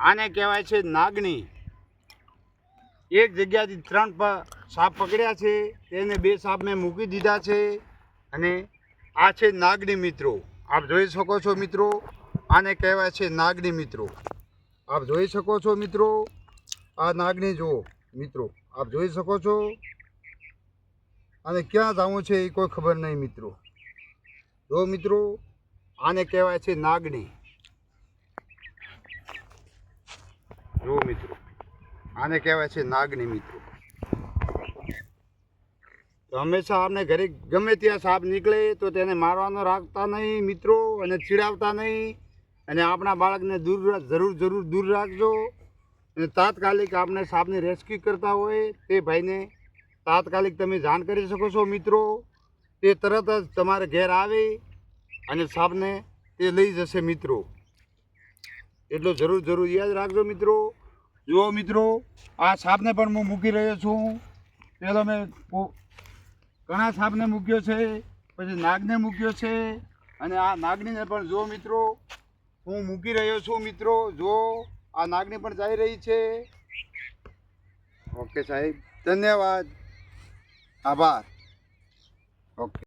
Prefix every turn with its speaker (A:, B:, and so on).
A: આને કહેવાય છે નાગણી. એક જગ્યાથી ત્રણ સાપ પકડ્યા છે, તેને બે સાપ મેં મૂકી દીધા છે અને આ છે નાગણી મિત્રો. આપ જોઈ શકો છો મિત્રો, આને કહેવાય છે નાગણી મિત્રો. આપ જોઈ શકો છો મિત્રો, આ નાગણી જુઓ મિત્રો, આપ જોઈ શકો છો. અને ક્યાં જવું છે એ કોઈ ખબર નહીં મિત્રો. જો મિત્રો, આને કહેવાય છે નાગણી. જો મિત્રો, આને કહેવાય છે નાગની મિત્રો. તો હંમેશા આપણે ઘરે ગમે ત્યાં સાપ નીકળે તો તેને મારવાનો રાખતા નહીં મિત્રો અને ચીડાવતા નહીં. અને આપણા બાળકને દૂર જરૂર જરૂર દૂર રાખજો. અને તાત્કાલિક આપણે સાપને રેસ્ક્યુ કરતા હોય તે ભાઈને તાત્કાલિક તમે જાણ કરી શકો છો મિત્રો. તે તરત જ તમારે ઘેર આવે અને સાપને તે લઈ જશે મિત્રો. એટલો જરૂર જરૂર યાદ રાખજો મિત્રો. જુઓ મિત્રો, આ સાપને પણ હું મૂકી રહ્યો છું. પેલો મેં ઘણા સાપને મૂક્યો છે, પછી નાગને મૂક્યો છે, અને આ નાગણીને પણ જુઓ મિત્રો. હું મૂકી રહ્યો છું મિત્રો. જુઓ, આ નાગણી પણ જઈ રહી છે. ઓકે સાહેબ, ધન્યવાદ. આભાર. ઓકે.